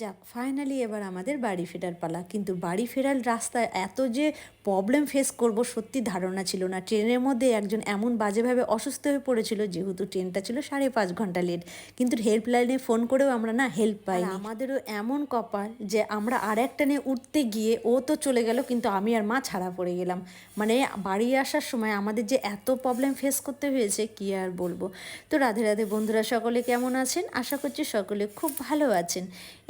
যাক ফাইনালি এবার আমাদের বাড়ি ফেরার পালা। কিন্তু বাড়ি ফেরার রাস্তায় এত যে প্রবলেম ফেস করব সত্যি ধারণা ছিল না। ট্রেনের মধ্যে একজন এমন বাজেভাবে অসুস্থ হয়ে পড়েছিল যেহেতু ট্রেনটা ছিল সাড়ে পাঁচ ঘণ্টা লেট কিন্তু হেল্পলাইনে ফোন করেও আমরা না হেল্প পাই আমাদেরও এমন কপাল যে আমরা আর একটা নিয়ে উঠতে গিয়ে ও তো চলে গেল কিন্তু আমি আর মা ছাড়া পড়ে গেলাম। মানে বাড়ি আসার সময় আমাদের যে এত প্রবলেম ফেস করতে হয়েছে কি আর বলব? তো রাধে রাধে বন্ধুরা সকলে কেমন আছেন? আশা করছি সকলে খুব ভালো আছেন।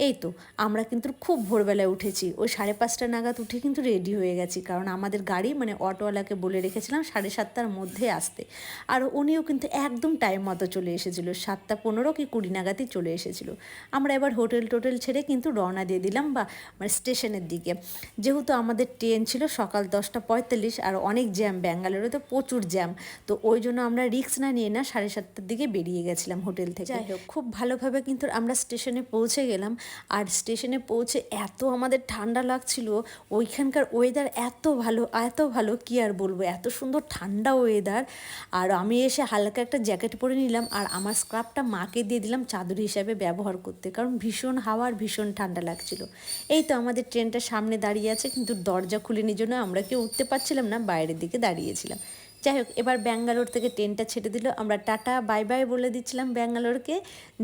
এই তো, আমরা কিন্তু খুব ভোরবেলায় উঠেছি। ওই সাড়ে পাঁচটা নাগাদ উঠে কিন্তু রেডি হয়ে গেছি, কারণ আমাদের গাড়ি মানে অটোওয়ালাকে বলে রেখেছিলাম সাড়ে সাতটার মধ্যে আসতে। আর উনিও কিন্তু একদম টাইম মতো চলে এসেছিল, সাতটা পনেরো কি কুড়ি নাগাদই চলে এসেছিল। আমরা এবার হোটেল টোটেল ছেড়ে কিন্তু রওনা দিয়ে দিলাম বা মানে স্টেশনের দিকে। যেহেতু আমাদের ট্রেন ছিল সকাল দশটা পঁয়তাল্লিশ আর অনেক জ্যাম ব্যাঙ্গালোরে তো প্রচুর জ্যাম তো ওই জন্য আমরা রিক্স না নিয়ে না সাড়ে সাতটার দিকে বেরিয়ে গেছিলাম হোটেল থেকে। যাই হোক, খুব ভালোভাবে কিন্তু আমরা স্টেশনে পৌঁছে গেলাম। আর স্টেশনে পৌঁছে এত আমাদের ঠান্ডা লাগছিল, ওইখানকার ওয়েদার এত ভালো এত ভালো, কি আর বলব? এত সুন্দর ঠান্ডা ওয়েদার আর আমি এসে হালকা একটা জ্যাকেট পরে নিলাম, আর আমার স্কার্ফটা মাকে দিয়ে দিলাম চাদর হিসাবে ব্যবহার করতে, কারণ ভীষণ হাওয়া আর ভীষণ ঠান্ডা লাগছিল। এই তো আমাদের ট্রেনটা সামনে দাঁড়িয়ে আছে, কিন্তু দরজা খুলেনি জন্য আমরা কেউ উঠতে পারছিলাম না, বাইরের দিকে দাঁড়িয়েছিলাম। যাই হোক এবার ব্যাঙ্গালোর থেকে ট্রেনটা ছেড়ে দিল। আমরা টাটা বাই বাই বলে দিচ্ছিলাম ব্যাঙ্গালোরকে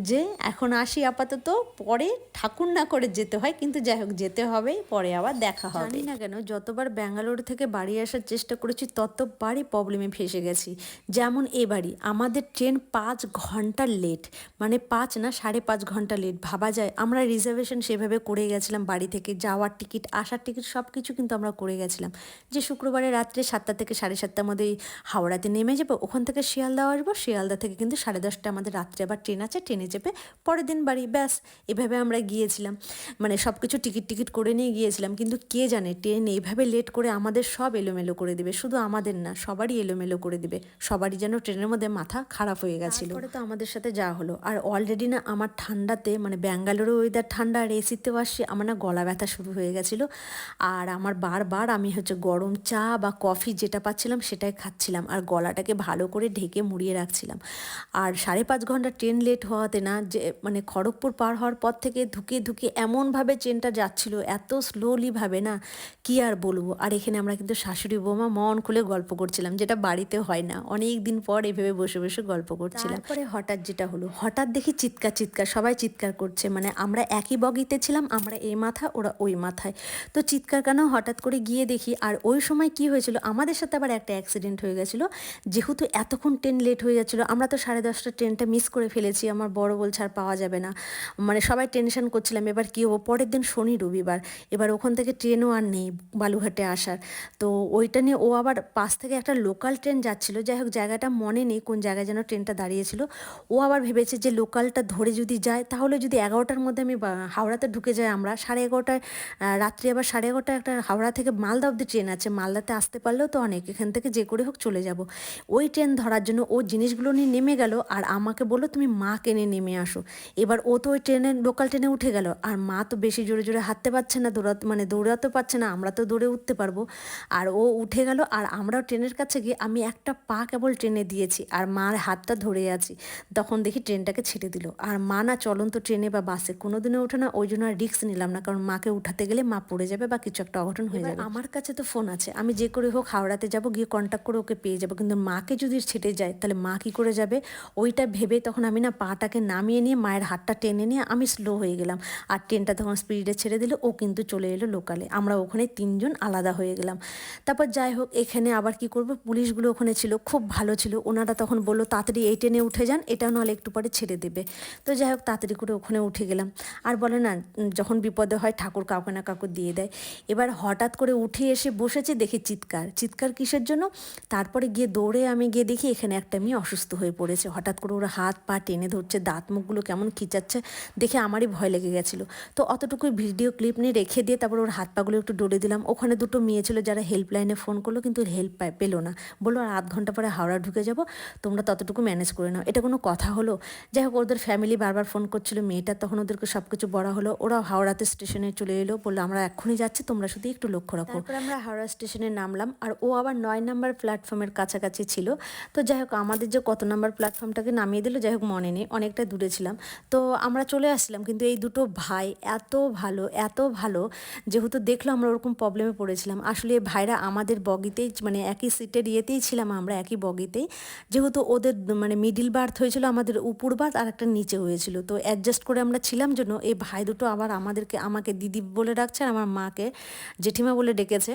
যে এখন আসি আপাতত পরে ঠাকুর না করে যেতে হয় কিন্তু যাই হোক যেতে হবে পরে আবার দেখা হবে। জানি না কেন যতবার ব্যাঙ্গালোর থেকে বাড়ি আসার চেষ্টা করেছি ততবারই প্রবলেমে ফেসে গেছি। যেমন এবারই আমাদের ট্রেন পাঁচ ঘণ্টা লেট মানে পাঁচ না সাড়ে পাঁচ ঘণ্টা লেট ভাবা যায়। আমরা রিজার্ভেশন সেভাবে করে গেছিলাম বাড়ি থেকে যাওয়ার টিকিট আসার টিকিট সব কিছু কিন্তু আমরা করে গেছিলাম। যে শুক্রবারে রাত্রে সাতটা থেকে সাড়ে সাতটার মধ্যে হাওড়াতে নেমে যাব ওখান থেকে শিয়ালদা আসব শিয়ালদা থেকে কিন্তু সাড়ে দশটা আমাদের রাত্রে আবার ট্রেন আছে ট্রেনে চেপে পরের দিন বাড়ি। ব্যাস এভাবে আমরা গিয়েছিলাম। মানে সব কিছু টিকিট টিকিট করে নিয়ে গিয়েছিলাম কিন্তু কে জানে ট্রেন এইভাবে লেট করে আমাদের সব এলোমেলো করে দেবে শুধু আমাদের না সবারই এলোমেলো করে দেবে সবারই যেন ট্রেনের মধ্যে মাথা খারাপ হয়ে গেছিল। পরে তো আমাদের সাথে যাওয়া হলো। আর অলরেডি না আমার ঠান্ডাতে মানে ব্যাঙ্গালোরে ওয়েদার ঠান্ডা আর এসিতেও আসছে আমার না গলা ব্যথা শুরু হয়ে গেছিল। আর আমার বারবার আমি হচ্ছে গরম চা বা কফি যেটা পাচ্ছিলাম সেটাই খাচ্ছিলাম আর গলাটাকে ভালো করে ঢেকে মুড়িয়ে রাখছিলাম। আর সাড়ে পাঁচ ঘণ্টা ট্রেন লেট হওয়াতে না যে মানে খড়গপুর পার হওয়ার পর থেকে ধুকে ধুকে এমনভাবে ট্রেনটা যাচ্ছিল এত স্লোলিভাবে না কি আর বলব? আর এখানে আমরা কিন্তু শাশুড়ি বৌমা মন খুলে গল্প করছিলাম যেটা বাড়িতে হয় না। অনেক দিন পর এভাবে বসে বসে গল্প করছিলাম। তারপরে হঠাৎ যেটা হলো? হঠাৎ দেখি চিৎকার চিৎকার সবাই চিৎকার করছে। মানে আমরা একই বগিতে ছিলাম আমরা এই মাথা ওরা ওই মাথায়। তো চিৎকার কেন? হঠাৎ করে গিয়ে দেখি আর ওই সময় কি হয়েছিল? আমাদের সাথে আবার একটা অ্যাক্সিডেন্ট হয়ে গেছিল। যেহেতু এতক্ষণ ট্রেন লেট হয়ে যাচ্ছিল আমরা তো সাড়ে দশটা ট্রেনটা মিস করে ফেলেছি, আমার বড় বলছে আর পাওয়া যাবে না। মানে সবাই টেনশন করছিলাম, এবার কী হব? পরের দিন শনি রবিবার, এবার ওখান থেকে ট্রেনও আর নেই বালুঘাটে আসার। তো ওইটা নিয়ে ও আবার পাশ থেকে একটা লোকাল ট্রেন যাচ্ছিল, যাই হোক জায়গাটা মনে নেই কোন জায়গায় যেন ট্রেনটা দাঁড়িয়েছিল। ও আবার ভেবেছে যে লোকালটা ধরে যদি যায়, তাহলে যদি এগারোটার মধ্যে আমি হাওড়াতে ঢুকে যাই আমরা, সাড়ে এগারোটায় রাত্রি আবার সাড়ে এগারোটায় একটা হাওড়া থেকে মালদা অব্দি ট্রেন আছে, মালদাতে আসতে পারলেও তো অনেক, এখান থেকে যে করে হোক চলে যাব। ওই ট্রেন ধরার জন্য ও জিনিসগুলো নিয়ে নেমে গেল আর আমাকে বলল তুমি মা কেনে নেমে আসো। এবার ও তো ওই ট্রেনে লোকাল ট্রেনে উঠে গেল। আর মা তো বেশি জোরে জোরে হাঁটতে পারছে না দৌড়াতে মানে দৌড়াতে পারছে না আমরা তো দৌড়ে উঠতে পারব। আর ও উঠে গেল আর আমরাও ট্রেনের কাছে গিয়ে আমি একটা পা কেবল ট্রেনে দিয়েছি আর মার হাতটা ধরে আছি। তখন দেখি ট্রেনটাকে ছেড়ে দিল। আর মা না চলন্ত ট্রেনে বা বাসে কোনো দিনে ওঠে না ওই জন্য আর রিক্স নিলাম না। কারণ মাকে উঠাতে গেলে মা পড়ে যাবে বা কিছু একটা অঘটন হয়ে যাবে। আমার কাছে তো ফোন আছে। আমি যে করে হোক হাওড়াতে যাব গিয়ে কন্ট্যাক্ট করে ওকে পেয়ে যাব। কিন্তু মাকে যদি ছেটে যায়, তাহলে মা কী করে যাবে? ওইটা ভেবে তখন আমি না পাটাকে নামিয়ে নিয়ে, মায়ের হাতটা টেনে নিয়ে আমি স্লো হয়ে গেলাম। আর ট্রেনটা তখন স্পিডে ছেড়ে দিলে, ও কিন্তু চলে এলো লোকালে আমরা ওখানে তিনজন আলাদা হয়ে গেলাম। তারপর যাই হোক, এখানে আবার কি করব? পুলিশগুলো ওখানে ছিল, খুব ভালো ছিল। ওনারা তখন বলল, তাড়াতাড়ি এই ট্রেনে উঠে যান, এটা নাহলে একটু পরে ছেড়ে দেবে। তো যাই হোক, তাড়াতাড়ি করে ওখানে উঠে গেলাম। আর বলে না, যখন বিপদে হয়, ঠাকুর কাউকে না কাউকে দিয়ে দেয়। এবার হঠাৎ করে উঠে এসে বসেছে, দেখি চিৎকার। চিৎকার কিসের জন্য? তারপরে গিয়ে দৌড়ে আমি গিয়ে দেখি এখানে একটা মেয়ে অসুস্থ হয়ে পড়েছে। হঠাৎ করে ওরা হাত পা টেনে ধরছে, দাঁত মুখগুলো কেমন খিচাচ্ছে দেখে আমারই ভয় লেগে গেছিল। তো অতটুকুই ভিডিও ক্লিপ নিয়ে রেখে দিয়ে তারপর ওর হাত পাগুলো একটু ডলে দিলাম। ওখানে দুটো মেয়ে ছিল যারা হেল্পলাইনে ফোন করল কিন্তু হেল্প পায়, পেল না। বলল, আর আধ ঘণ্টা পরে হাওড়া ঢুকে যাব, তোমরা ততটুকু ম্যানেজ করে নাও। এটা কোনো কথা হলো? যাই হোক, ওদের ফ্যামিলি বারবার ফোন করছিল, মেয়েটা তখন ওদেরকে সব কিছু বড় হলো। ওরা হাওড়াতে স্টেশনে চলে এলো, বলল, আমরা এক্ষুনি যাচ্ছি, তোমরা শুধু একটু লক্ষ্য রাখো। আমরা হাওড়া স্টেশনে নামলাম। আর ও আবার নয় নাম্বার ফ্ল্যাট প্ল্যাটফর্মের কাছাকাছি ছিল। তো যাই হোক, আমাদের যে কত নাম্বার প্ল্যাটফর্মটাকে নামিয়ে দিল, যাই হোক মনে নেই, অনেকটা দূরে ছিলাম। তো আমরা চলে আসছিলাম, কিন্তু এই দুটো ভাই এত ভালো এত ভালো, যেহেতু দেখল আমরা ওরকম প্রবলেমে পড়েছিলাম। আসলে এই ভাইরা আমাদের বগিতেই মানে একই সিটের ইয়েতেই ছিলাম আমরা, একই বগিতেই। যেহেতু ওদের মানে মিডিল বার্থ হয়েছিল আমাদের উপর বার্থ আর একটা নিচে হয়েছিল। তো অ্যাডজাস্ট করে আমরা ছিলাম জন্য এই ভাই দুটো আবার আমাদেরকে, আমাকে দিদি বলে ডাকছে আর আমার মাকে জেঠিমা বলে ডেকেছে।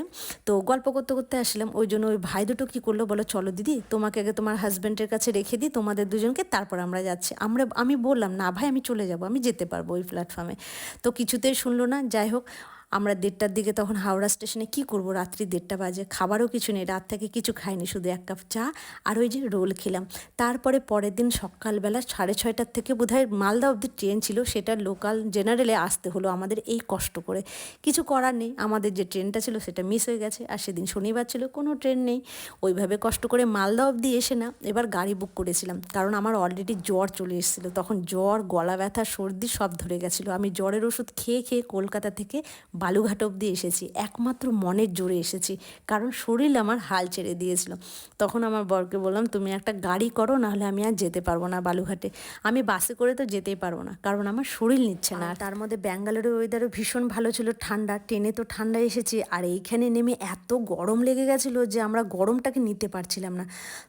তো গল্প করতে করতে আসলাম, ওই জন্য ওই ভাই দুটো কী করল বলো? চলো দিদি, তোমাকে আগে তোমার হাজব্যান্ডের কাছে রেখে দিই, তোমাদের দুজনকে, তারপর আমরা যাচ্ছি। আমরা, আমি বললাম, না ভাই, আমি চলে যাব, আমি যেতে পারব ওই প্ল্যাটফর্মে তো কিছুতেই শুনলো না। যাই হোক আমরা দেড়টার দিকে তখন হাওড়া স্টেশনে কি করব? রাত্রি দেড়টা বাজে, খাবারও কিছু নেই, রাত থেকে কিছু খাইনি, শুধু এক কাপ চা আর ওই যে রোল খেলাম। তারপরে পরের দিন সকালবেলা সাড়ে ছয়টার থেকে বোধহয় মালদা অবধি ট্রেন ছিল, সেটা লোকাল জেনারেলে আসতে হলো আমাদের এই কষ্ট করে। কিছু করার নেই, আমাদের যে ট্রেনটা ছিল সেটা মিস হয়ে গেছে আর সেদিন শনিবার ছিল, কোনো ট্রেন নেই। ওইভাবে কষ্ট করে মালদা অবধি এসে না, এবার গাড়ি বুক করেছিলাম, কারণ আমার অলরেডি জ্বর চলে এসেছিল। তখন জ্বর, গলা ব্যথা, সর্দি সব ধরে গেছিল। আমি জ্বরের ওষুধ খেয়ে খেয়ে কলকাতা থেকে বালুঘাট অবধি এসেছি, একমাত্র মনের জোরে এসেছি, কারণ শরীর আমার হাল ছেড়ে দিয়েছিল। তখন আমার বরকে বললাম, তুমি একটা গাড়ি করো, নাহলে আমি আর যেতে পারব না বালুঘাটে। আমি বাসে করে তো যেতেই পারব না, কারণ আমার শরীর নিচ্ছে না। তার মধ্যে ব্যাঙ্গালোরের ওয়েদারও ভীষণ ভালো ছিল, ঠান্ডা, ট্রেনে তো ঠান্ডা এসেছি, আর এইখানে নেমে এত গরম লেগে গেছিল যে আমরা গরমটাকে নিতে পারছিলাম না।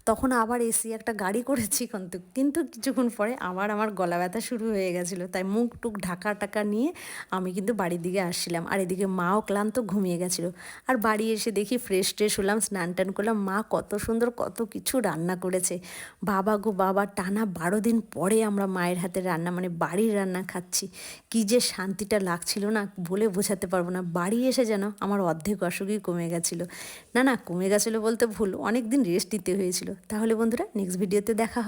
তখন আবার এসি একটা গাড়ি করেছি কিন্তু কিন্তু কিছুক্ষণ পরে আবার আমার গলা ব্যথা শুরু হয়ে গেছিল, তাই মুখ টুক ঢাকা টাকা নিয়ে আমি কিন্তু বাড়ির দিকে আসছিলাম। আর এদিকে মাও ক্লান্ত ঘুমিয়ে গেছিল। আর বাড়ি এসে দেখি ফ্রেশ ট্রেশ হলাম, স্নান টান করলাম। মা কত সুন্দর কত কিছু রান্না করেছে। বাবা গো বাবা, টানা বারো দিন পরে আমরা মায়ের হাতে রান্না মানে বাড়ির রান্না খাচ্ছি। কি যে শান্তিটা লাগছিল না, বলে বোঝাতে পারব না। বাড়ি এসে যেন আমার অর্ধেক অসুখই কমে গেছিল। না না, কমে গেছিল বলতে ভুল অনেক দিন রেস্ট দিতে হয়েছিল। তাহলে বন্ধুরা নেক্সট ভিডিওতে দেখা